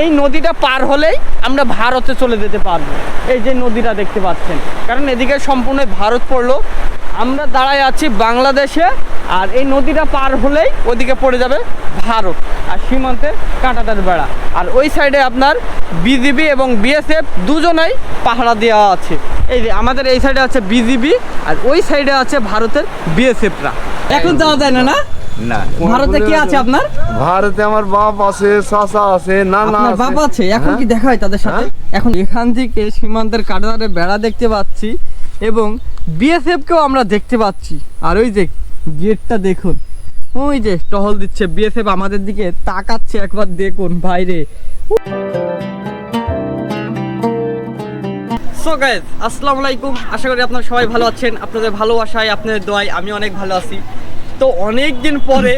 এই নদীটা পার হলেই আমরা ভারতে চলে যেতে পারব। এই যে নদীটা দেখতে পাচ্ছেন। কারণ এদিকে সম্পূর্ণ ভারত পড়ল। আমরা দাঁড়ায় আছি বাংলাদেশে, আর এই নদীটা পার হলেই ওদিকে পড়ে যাবে ভারত আর সীমান্তের কাঁটাতার বেড়া। আর ওই সাইডে আপনার বিজিবি এবং বিএসএফ দুজনেই পাহারা দেওয়া আছে। এই যে আমাদের এই সাইডে আছে বিজিবি, আর ওই সাইডে আছে ভারতের বিএসএফরা। এখন যাওয়া যায় না না? না। ভারতে কি আছে আপনার? ভারতে আমার বাপ আছে চাচা আছে নানা আপনার বাবা আছে? এখন কি দেখা হয় তাদের সাথে? এখন এখান থেকে সীমান্তের কাটাতারে বেড়া দেখতে পাচ্ছি এবং বিএসএফ কেও আমরা দেখতে পাচ্ছি। আর ওই যে গেটটা দেখুন। ওই যে টহল দিচ্ছে বিএসএফ আমাদের দিকে তাকাচ্ছে একবার দেখুন বাইরে। সো গাইজ আসসালামু আলাইকুম। আশা করি আপনারা সবাই ভালো আছেন। আপনাদের ভালোবাসায় আপনাদের দোয়ায় আমি অনেক ভালো আছি। তো অনেক দিন পরে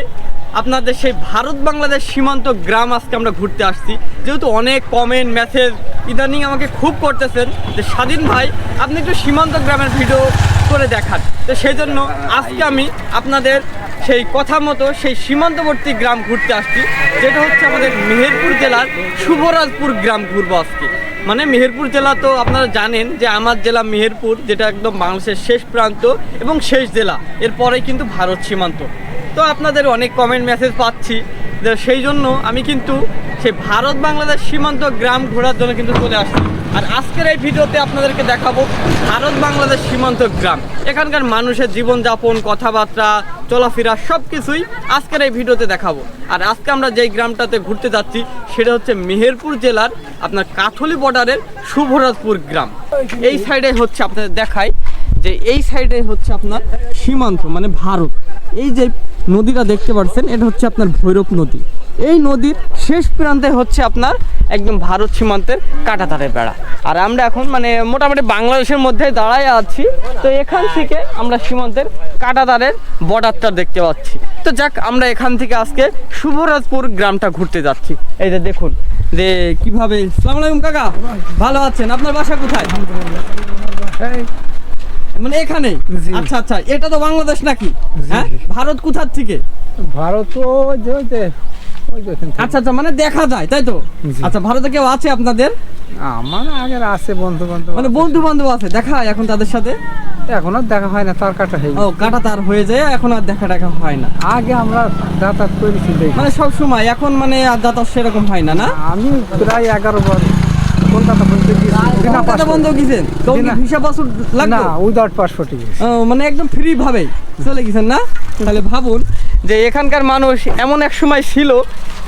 আপনাদের সেই ভারত বাংলাদেশ সীমান্ত গ্রাম আজকে আমরা ঘুরতে আসছি। যেহেতু অনেক কমেন্ট মেসেজ ইদানিং আমাকে খুব করতেছেন যে, স্বাধীন ভাই, আপনি একটু সীমান্ত গ্রামের ভিডিও করে দেখান। তো সেই জন্য আজকে আমি আপনাদের সেই কথা মতো সেই সীমান্তবর্তী গ্রাম ঘুরতে আসছি, যেটা হচ্ছে আমাদের মেহেরপুর জেলার শুভরাজপুর গ্রাম ঘুরবো আজকে। মানে মেহেরপুর জেলা তো আপনারা জানেন যে আমার জেলা মেহেরপুর, যেটা একদম বাংলাদেশের শেষ প্রান্ত এবং শেষ জেলা, এরপরে কিন্তু ভারত সীমান্ত। তো আপনাদের অনেক কমেন্ট মেসেজ পাচ্ছি সেই জন্য আমি কিন্তু সেই ভারত বাংলাদেশ সীমান্ত গ্রাম ঘোরার জন্য কিন্তু চলে আসছি। আর আজকের এই ভিডিওতে আপনাদেরকে দেখাবো ভারত বাংলাদেশ সীমান্ত গ্রাম। এখানকার মানুষের জীবনযাপন, কথাবার্তা, চলাফেরা সব কিছুই আজকের এই ভিডিওতে দেখাবো। আর আজকে আমরা যেই গ্রামটাতে ঘুরতে যাচ্ছি, সেটা হচ্ছে মেহেরপুর জেলার আপনার কাঠলি বর্ডারের শুভরাজপুর গ্রাম। এই সাইডে হচ্ছে আপনাদের দেখায় যে এই সাইডে হচ্ছে আপনার সীমান্ত মানে ভারত। এই যে নদীটা দেখতে পাচ্ছেন এটা হচ্ছে আপনার ভৈরব নদী। এই নদীর শেষ প্রান্তে হচ্ছে আপনার একদম ভারত সীমান্তের কাটাতারে বেড়া। আর আমরা এখন মানে মোটামুটি বাংলাদেশের মধ্যে দাঁড়ায় আছি। তো এখান থেকে আমরা সীমান্তের কাটাতারের বর্ডারটা দেখতে পাচ্ছি। তো যাক আমরা এখান থেকে আজকে শুভরাজপুর গ্রামটা ঘুরতে যাচ্ছি। এই যে দেখুন যে কীভাবে সালাম আলাইকুম কাকা ভালো আছেন? আপনার বাসা কোথায়? মানে এখানে আচ্ছা আচ্ছা এটা তো বাংলাদেশ নাকি? হ্যাঁ? ভারত কোথার থেকে? ভারত। আচ্ছা আচ্ছা মানে দেখা যায় তাই তো? আচ্ছা ভারতে কেউ আছে আপনাদের? আমার আগের আছে বন্ধু বান্ধব মানে বন্ধু বান্ধব আছে দেখা হয় এখন তাদের সাথে? এখন আর দেখা হয় না তার কাটা হয়ে ও কাটা তার হয়ে যায় এখন আর দেখা দেখা হয় না। আগে আমরা যাতায়াত করেছি মানে সব সময় এখন মানে আর যাতায়াত সেরকম হয় না না? আমি প্রায় এগারো বার মানে একদম ফ্রি ভাবে চলে গেছেন না? তাহলে ভাবুন যে এখানকার মানুষ এমন এক সময় ছিল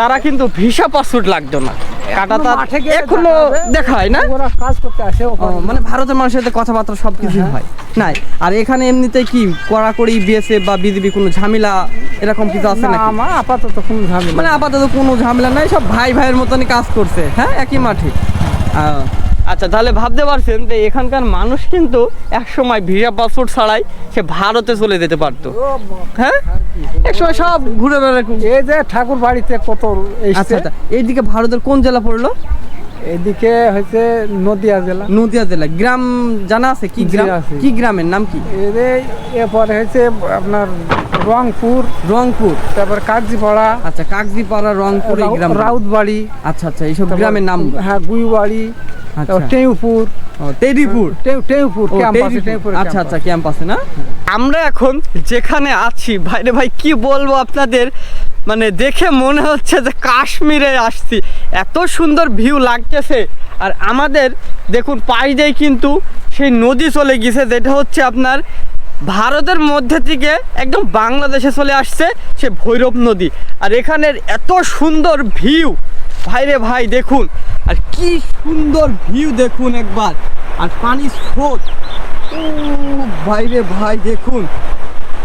তারা কিন্তু ভিসা পাসপোর্ট লাগতো না। কাটা তার মাঠে গেলে এখনও দেখায় না? ওরা কাজ করতে আসে মানে ভারতের মানুষের সাথে কথাবার্তা সব কিছুই হয়। নাই। আর এখানে এমনিতে কি কড়াকড়ি বা বিজেপি কোনো ঝামেলা এরকম কিছু আছে না আমার আপাতত কোনো ঝামেলা মানে আপাতত কোনো ঝামেলা নাই সব ভাই ভাইয়ের মতনই কাজ করছে। হ্যাঁ একই মাঠে। আচ্ছা তাহলে ভাবতে পারছেন যে এখানকার মানুষ কিন্তু এক সময় ভিসা পাসপোর্ট ছাড়াই সে ভারতে চলে যেতে পারতো। হ্যাঁ? এক সময় সব ঘুরে বেড়ায়। এই যে ঠাকুর বাড়িতে কত আচ্ছা আচ্ছা এইদিকে ভারতের কোন জেলা পড়ল? এদিকে হচ্ছে নদিয়া জেলা। নদিয়া জেলা। গ্রাম জানা আছে কি গ্রাম। কি গ্রামের নাম কি? এরপরে হচ্ছে আপনার রংপুর। রংপুর। তারপর কাগজিপাড়া আচ্ছা কাকজিপাড়া রংপুর গ্রাম। রাউতবাড়ি। আচ্ছা আচ্ছা এইসব গ্রামের নাম। হ্যাঁ গুইবাড়ি। আচ্ছা। টেউপুর। টেউপুর আচ্ছা আচ্ছা ক্যাম্পাসে না? আমরা এখন যেখানে আছি ভাইরে ভাই কি বলব আপনাদের? মানে দেখে মনে হচ্ছে যে কাশ্মীরে আসছি। এত সুন্দর ভিউ লাগতেছে। আর আমাদের, দেখুন, পাশ দিয়ে কিন্তু সেই নদী চলে গেছে, যেটা হচ্ছে আপনার ভারতের মধ্যে থেকে একদম বাংলাদেশে চলে আসছে সে ভৈরব নদী। আর এখানের এত সুন্দর ভিউ। ভাইরে ভাই, দেখুন, আর কি সুন্দর ভিউ, দেখুন একবার। আর পানি স্রোত। ও ভাইরে ভাই, দেখুন।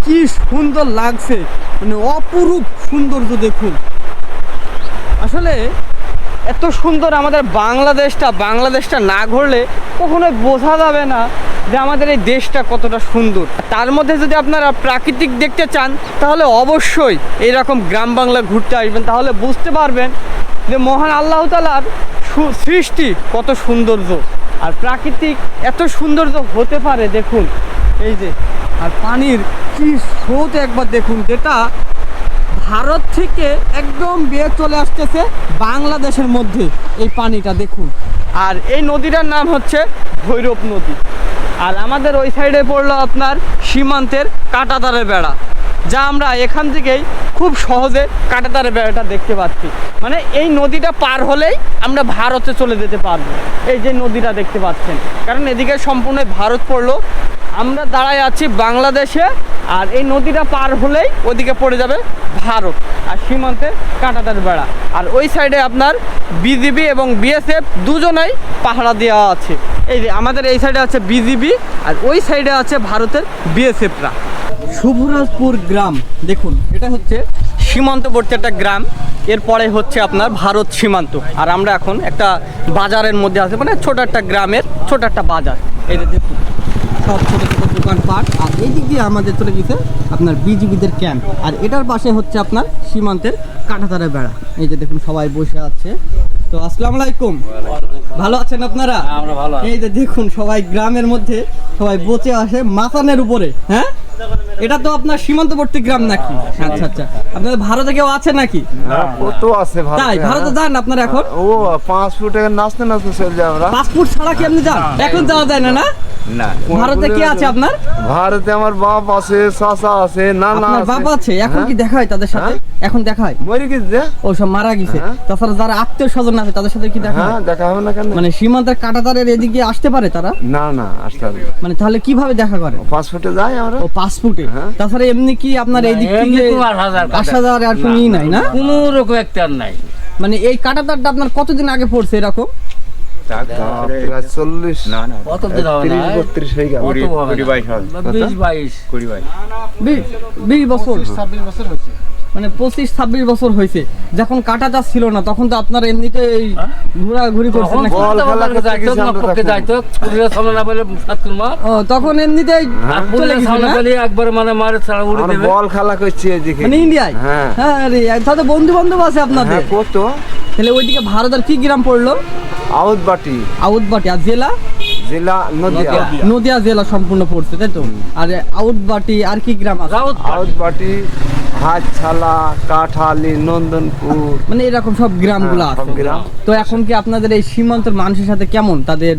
কি সুন্দর লাগছে মানে অপরূপ সৌন্দর্য দেখুন। আসলে এত সুন্দর আমাদের বাংলাদেশটা বাংলাদেশটা না ঘুরলে কখনোই বোঝা যাবে না যে আমাদের এই দেশটা কতটা সুন্দর। তার মধ্যে যদি আপনারা প্রাকৃতিক দেখতে চান, তাহলে অবশ্যই এইরকম গ্রাম বাংলা ঘুরতে আসবেন। তাহলে বুঝতে পারবেন যে মহান আল্লাহ তালার সৃষ্টি কত সৌন্দর্য। আর প্রাকৃতিক এত সৌন্দর্য হতে পারে, দেখুন, এই যে। আর পানির কি স্রোত একবার দেখুন, যেটা ভারত থেকে একদম বেয়ে চলে আসতেছে বাংলাদেশের মধ্যে এই পানিটা দেখুন। আর এই নদীটার নাম হচ্ছে ভৈরব নদী। আর আমাদের ওই সাইডে পড়ল আপনার সীমান্তের কাঁটাতারের বেড়া, যা আমরা এখান থেকেই খুব সহজে কাঁটাতারের বেড়াটা দেখতে পাচ্ছি। মানে এই নদীটা পার হলেই আমরা ভারতে চলে যেতে পারব, এই যে নদীটা দেখতে পাচ্ছেন। কারণ এদিকে সম্পূর্ণ ভারত পড়ল আমরা দাঁড়ায় আছি বাংলাদেশে আর এই নদীটা পার হলেই ওদিকে পড়ে যাবে ভারত আর সীমান্তের কাঁটাতার বেড়া। আর ওই সাইডে আপনার বিজিবি এবং বিএসএফ দুজনেই পাহারা দেওয়া আছে। এই যে আমাদের এই সাইডে আছে বিজিবি আর ওই সাইডে আছে ভারতের বিএসএফরা। শুভরাজপুর গ্রাম দেখুন এটা হচ্ছে সীমান্তবর্তী একটা গ্রাম এরপরে হচ্ছে আপনার ভারত সীমান্ত। আর আমরা এখন একটা বাজারের মধ্যে আছে মানে ছোট একটা গ্রামের ছোট একটা বাজার। এই যে দেখুন। সব ছোট ছোট দোকানপাট আর এই দিক দিয়ে আমাদের চলে গেছে আপনার বিজিবিদের ক্যাম্প। আর এটার পাশে হচ্ছে আপনার সীমান্তের কাঁটাতারের বেড়া। এই যে দেখুন সবাই বসে আছে। তো আসসালামু আলাইকুম। ভালো আছেন আপনারা? আমরা ভালো আছি। এই যে দেখুন সবাই গ্রামের মধ্যে সবাই বসে আসে মাথানের উপরে হ্যাঁ? এটা তো আপনার সীমান্তবর্তী গ্রাম নাকি? আচ্ছা আচ্ছা। আপনাদের ভারতে কেউ আছে নাকি? হ্যাঁ, কত আছে তাই ভারতে হ্যাঁ। যান আপনারা এখন? ও পাঁচ ফুট নাচতে নাচতে চলে আমরা। পাসপোর্ট ছাড়া কি আপনি যান? এখন যাওয়া যায় না না? না। ভারতে কি আছে আপনার? ভারতে আমার বাপ আছে চাচা আছে নানা আপনার বাবা আছে? এখন কি দেখা হয় তাদের সাথে? এখন দেখা হয়? মরে গেছে ও সব মারা গেছে। হ্যাঁ। তাছাড়া যারা আত্মীয় স্বজন আছে তাদের সাথে কি দেখা হ্যাঁ? হয় দেখা হবে না কেন? মানে সীমান্তের কাটাতারের এদিকে আসতে পারে তারা? না না আসতে মানে তাহলে কীভাবে দেখা করে? আমরা? ও পাসপোর্টে। তাছাড়া এমনি কি আপনার এই দিক থেকে কোনো আট হাজার কাটা। আসা যাওয়ার আর কোনো নাই না? কোনো রকম একটা নাই। মানে এই কাটাতারটা আপনার কতদিন আগে পড়ছে এরকম? বাপ, প্রায় চল্লিশ কতদিন হবে না বত্রিশ হয়ে গেল। কত হবে বিশ বাইশ। বি- বিশ বছর। মানে পঁচিশ ছাব্বিশ বছর হয়েছে। যখন কাটাতার ছিল না তখন তো আপনার এমনিতে এই ঘোরাঘুরি করছেন তখন। সামনে না? বলে একবার মানে মারে বল খেলা করছি মানে ইন্ডিয়ায়? হ্যাঁ। হ্যাঁ বন্ধু বান্ধব আছে আপনাদের। হ্যাঁ কত? তাহলে ওইদিকে ভারতের কি গ্রাম পড়ল? আউদবাটি। আউদবাটি। আউটবাটি আর জেলা? জেলা নদিয়া। নদিয়া। জেলা সম্পূর্ণ পড়ছে তাই তো? আর আউটবাটি আর কি গ্রাম আছে? রাউত আউট হাতছালা কাঠালি নন্দনপুর। মানে এরকম সব গ্রামগুলো হ্যাঁ, আছে। তো এখন কি আপনাদের এই সীমান্তের মানুষের সাথে কেমন? তাদের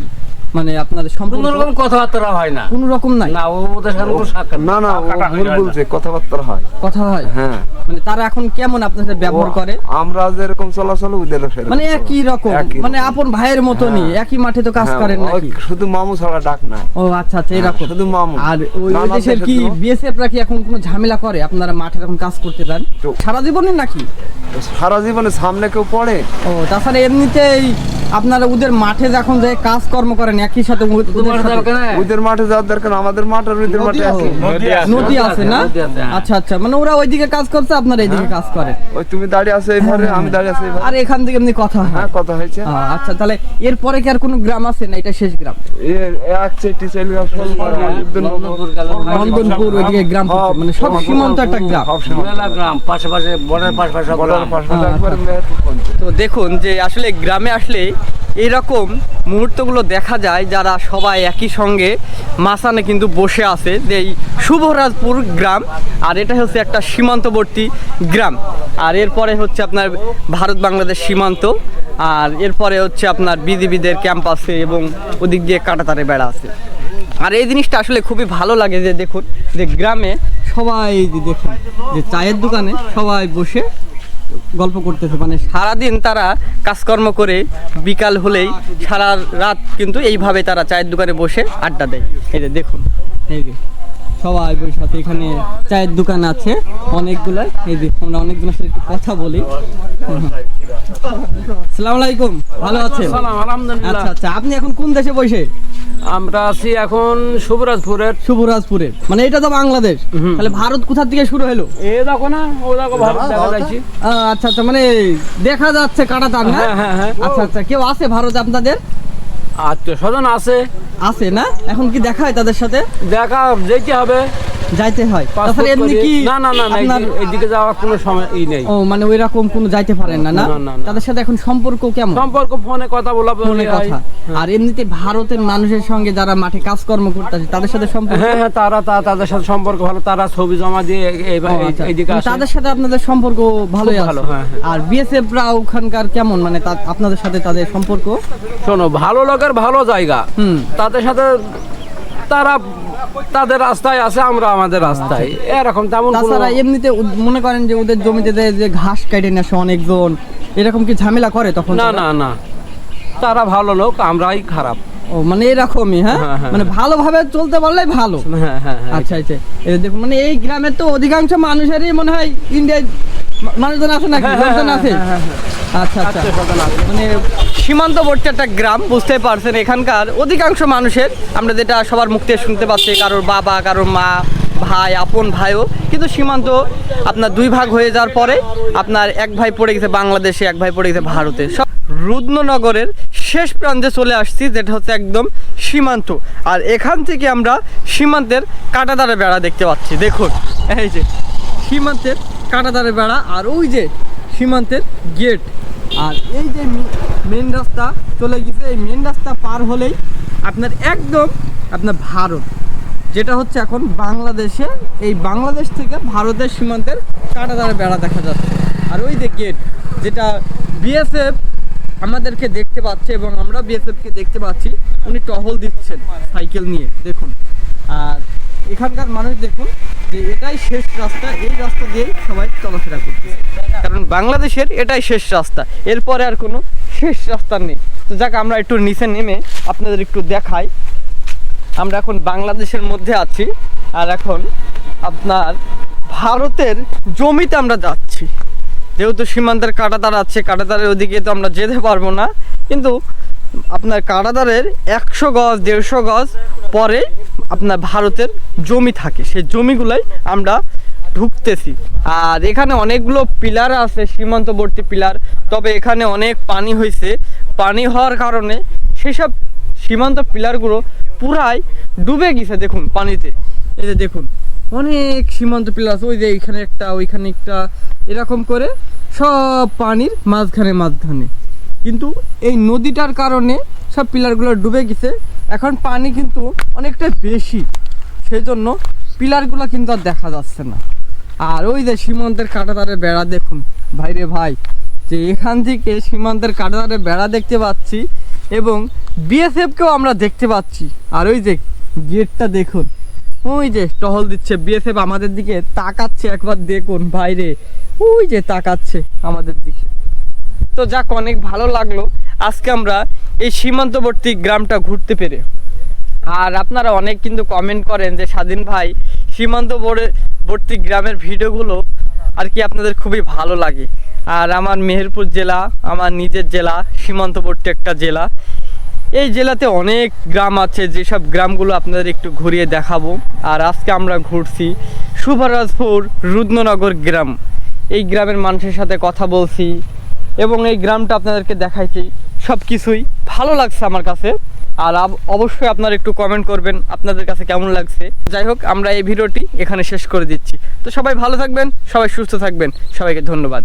মানে আপনাদের কোনো সম্পর্ক রকম কথাবার্তা হয় না। কোনো রকম নাই? না ও ওদের সাথে কোনো সাক্ষাৎ না না ও ভুল বলছে কথাবার্তা হয়। কথা হয়? হ্যাঁ। মানে তারা এখন কেমন আপনার সাথে ব্যবহার করে? আমরা যেরকম চলাচল ওদের মানে একই রকম? মানে আপন ভাইয়ের মতনই? একই মাঠে তো কাজ হ্যাঁ, করেন নাকি? শুধু মামু ছাড়া ডাক না ও আচ্ছা আচ্ছা এরকম। শুধু মামু। আর ওই দেশের কি দেশের তো- বিএসএফরা কি এখন কোনো ঝামেলা করে? আপনারা মাঠে এখন কাজ করতে যান? সারা জীবনে নাকি? সারা জীবনে সামনে কেউ পড়ে? ও তাছাড়া এমনিতেই আপনারা ওদের মাঠে যখন যে কাজকর্ম করেন একই সাথে ওদের মাঠে যাওয়ার দরকার আমাদের মাঠ আর ওদের মাঠে আছে। নদী আছে। না? হ্যাঁ। আচ্ছা আচ্ছা মানে ওরা ওইদিকে কাজ করছে আপনারা এইদিকে কাজ করেন। ওই তুমি দাঁড়িয়ে আছো এইভাবে আমি দাঁড়িয়ে আছি আর এখান থেকে এমনি কথা হ্যাঁ। কথা হয়েছে। আচ্ছা তাহলে এরপরে কি আর কোনো গ্রাম আছে না? এটা শেষ গ্রাম। এর এক চলে গেল নন্দনপুর ওইদিকে গ্রাম মানে সব সীমান্ত একটা গ্রাম। সব সীমান্ত। গ্রাম পাশে পাশে বর্ডার পাশে পাশে সব বর্ডার গ্রাম। পাশে হ্যাঁ, একবারে মেহেরপুর পঞ্চায়েত। তো দেখুন যে আসলে গ্রামে আসলে এইরকম মুহূর্তগুলো দেখা যায় যারা সবাই একই সঙ্গে মাসানে কিন্তু বসে আছে এই শুভরাজপুর গ্রাম, আর এটা হচ্ছে একটা সীমান্তবর্তী গ্রাম। আর এরপরে হচ্ছে আপনার ভারত বাংলাদেশ সীমান্ত, আর এরপরে হচ্ছে আপনার বিজিবিদের ক্যাম্প আছে এবং ওদিক দিয়ে কাটাতারে বেড়া আছে। আর এই জিনিসটা আসলে খুবই ভালো লাগে যে দেখুন, যে গ্রামে সবাই দেখুন, যে চায়ের দোকানে সবাই বসে গল্প করতেছে মানে সারাদিন তারা কাজকর্ম করে বিকাল হলেই সারা রাত কিন্তু এইভাবে তারা চায়ের দোকানে বসে আড্ডা দেয়। এই যে দেখুন, এই যে। সবাই বসে আছে এখানে চায়ের দোকান আছে অনেকগুলো। এই যে আমরা অনেকজনের সাথে একটু কথা বলি। সালাম আলাইকুম ভালো আছেন? আচ্ছা আচ্ছা আপনি এখন কোন দেশে বসে? আমরা আছি এখন শুভরাজপুরের শুভরাজপুরের মানে এটা তো বাংলাদেশ। তাহলে ভারত কোথা থেকে শুরু হলো? এ দেখো না ও দেখো ভারত দেখা যাচ্ছে। আচ্ছা আচ্ছা মানে দেখা যাচ্ছে কাটা তার না? হ্যাঁ, হ্যাঁ, হ্যাঁ। আচ্ছা আচ্ছা কেউ আছে ভারত আপনাদের? আত্মীয় স্বজন আছে। আছে না? এখন কি দেখা হয় তাদের সাথে? দেখা যেতে হবে। যাইতে হয়। এমনি কি না না না আপনার এইদিকে- এইদিকে যাওয়ার কোনো সময় ই নেই। ও মানে ওই রকম কোনো যাইতে পারেন না না। তাদের সাথে এখন সম্পর্ক কেমন? সম্পর্ক ফোনে কথা বলা ফোনে কথা। আর এমনিতে ভারতের মানুষের সঙ্গে যারা মাঠে কাজকর্ম করতেছে তাদের সাথে সম্পর্ক হ্যাঁ হ্যাঁ তারা তাদের সাথে সম্পর্ক ভালো তারা ছবি জমা দিয়ে এই- এই- ও, আচ্ছা। এইদিকে মানে আসে। তাদের সাথে আপনাদের সম্পর্ক ভালোই ভালো, হ্যাঁ, হ্যাঁ। আর বিএসএফ রা ওখানকার কেমন? মানে আপনাদের সাথে তাদের সম্পর্ক? শোনো ভালো লোকের ভালো জায়গা। হুম। তাদের সাথে তারা তাদের রাস্তায় আছে আমরা আমাদের রাস্তায়। এরকম তেমন তাছাড়া এমনিতে মনে করেন যে ওদের জমিতে যে- ঘাস কেটে নেছে অনেকজন এরকম কি ঝামেলা করে তখন না না না। তারা ভালো লোক আমরাই খারাপ। ও মানে এরকমই হ্যাঁ? হ্যাঁ, হ্যাঁ। মানে ভালোভাবে চলতে পারলে ভালো। হ্যাঁ আচ্ছা আচ্ছা। এই দেখুন মানে এই গ্রামের তো অধিকাংশ মানুষেরই মনে হয় ইন্ডিয়ায় মানুষজন আছে নাকি? হ্যাঁ, লোকজন আছে আচ্ছা আচ্ছা। মানে সীমান্তবর্তী একটা গ্রাম বুঝতে পারছেন এখানকার অধিকাংশ মানুষের আমরা যেটা সবার মুখ থেকে শুনতে পাচ্ছি কারোর বাবা কারোর মা ভাই আপন ভাইও কিন্তু সীমান্ত আপনার দুই ভাগ হয়ে যাওয়ার পরে আপনার এক ভাই পড়ে গেছে বাংলাদেশে এক ভাই পড়ে গেছে ভারতে। সব রুদ্রনগরের শেষ প্রান্তে চলে আসছি যেটা হচ্ছে একদম সীমান্ত। আর এখান থেকে আমরা সীমান্তের কাটাতারে বেড়া দেখতে পাচ্ছি। দেখুন এই যে সীমান্তের কাটাতারে বেড়া আর ওই যে সীমান্তের গেট। আর এই যে মেন রাস্তা চলে গেছে, এই মেন রাস্তা পার হলেই আপনার একদম আপনার ভারত, যেটা হচ্ছে এখন বাংলাদেশে, এই বাংলাদেশ থেকে ভারতের সীমান্তের কাটাতারে বেড়া দেখা যাচ্ছে। আর ওই যে গেট, যেটা বিএসএফ আমাদেরকে দেখতে পাচ্ছে এবং আমরা বিএসএফকে দেখতে পাচ্ছি, উনি টহল দিচ্ছেন সাইকেল নিয়ে, দেখুন। আর এখানকার মানুষ দেখুন যে এটাই শেষ রাস্তা, এই রাস্তা দিয়েই সবাই চলাফেরা করছে কারণ বাংলাদেশের এটাই শেষ রাস্তা, এরপরে আর কোনো শেষ রাস্তা নেই। তো যাক, আমরা একটু নিচে নেমে আপনাদের একটু দেখাই। আমরা এখন বাংলাদেশের মধ্যে আছি, আর এখন আপনার ভারতের জমিতে আমরা যাচ্ছি। যেহেতু সীমান্তের কাটাতার আছে, কাটাতারের ওদিকে তো আমরা যেতে পারব না। কিন্তু আপনার কাটাতারের একশো গজ, দেড়শো গজ পরে আপনার ভারতের জমি থাকে। সেই জমিগুলাই আমরা ঢুকতেছি। আর এখানে অনেকগুলো পিলার আছে, সীমান্তবর্তী পিলার। তবে এখানে অনেক পানি হয়েছে পানি হওয়ার কারণে সেসব সীমান্ত পিলারগুলো পুরাই ডুবে গেছে, দেখুন পানিতে। এই যে দেখুন, অনেক সীমান্ত পিলার আছে। ওই যে এখানে একটা, ওইখানে একটা, এরকম করে সব পানির মাঝখানে মাঝখানে। কিন্তু এই নদীটার কারণে সব পিলারগুলো ডুবে গেছে। এখন পানি কিন্তু অনেকটা বেশি। সেই জন্য পিলারগুলো কিন্তু আর দেখা যাচ্ছে না। আর ওই যে সীমান্তের কাটাতারে বেড়া দেখুন। ভাইরে ভাই, যে এখান থেকে সীমান্তের কাটাতারে বেড়া দেখতে পাচ্ছি এবং বিএসএফকেও আমরা দেখতে পাচ্ছি। আর ওই যে গেটটা দেখুন। ওই যে টহল দিচ্ছে বিএসএফ আমাদের দিকে, তাকাচ্ছে একবার দেখুন। বাইরে ওই যে তাকাচ্ছে আমাদের দিকে। তো যাক, অনেক ভালো লাগল। আজকে আমরা এই সীমান্তবর্তী গ্রামটা ঘুরতে পেরে। আর আপনারা অনেক কিন্তু কমেন্ট করেন যে, স্বাধীন ভাই, সীমান্তবর্তী গ্রামের ভিডিওগুলো আর কি আপনাদের খুবই ভালো লাগে। আর আমার মেহেরপুর জেলা, আমার নিজের জেলা, সীমান্তবর্তী একটা জেলা। এই জেলাতে অনেক গ্রাম আছে, যেসব গ্রামগুলো আপনাদের একটু ঘুরিয়ে দেখাবো। আর আজকে আমরা ঘুরছি শুভরাজপুর রুদ্রনগর গ্রাম। এই গ্রামের মানুষের সাথে কথা বলছি। এবং এই গ্রামটা আপনাদেরকে দেখাইছি সব কিছুই ভালো লাগছে আমার কাছে। আর অবশ্যই আপনারা একটু কমেন্ট করবেন আপনাদের কাছে কেমন লাগছে। যাই হোক, আমরা এই ভিডিওটি এখানে শেষ করে দিচ্ছি। তো সবাই ভালো থাকবেন, সবাই সুস্থ থাকবেন, সবাইকে ধন্যবাদ।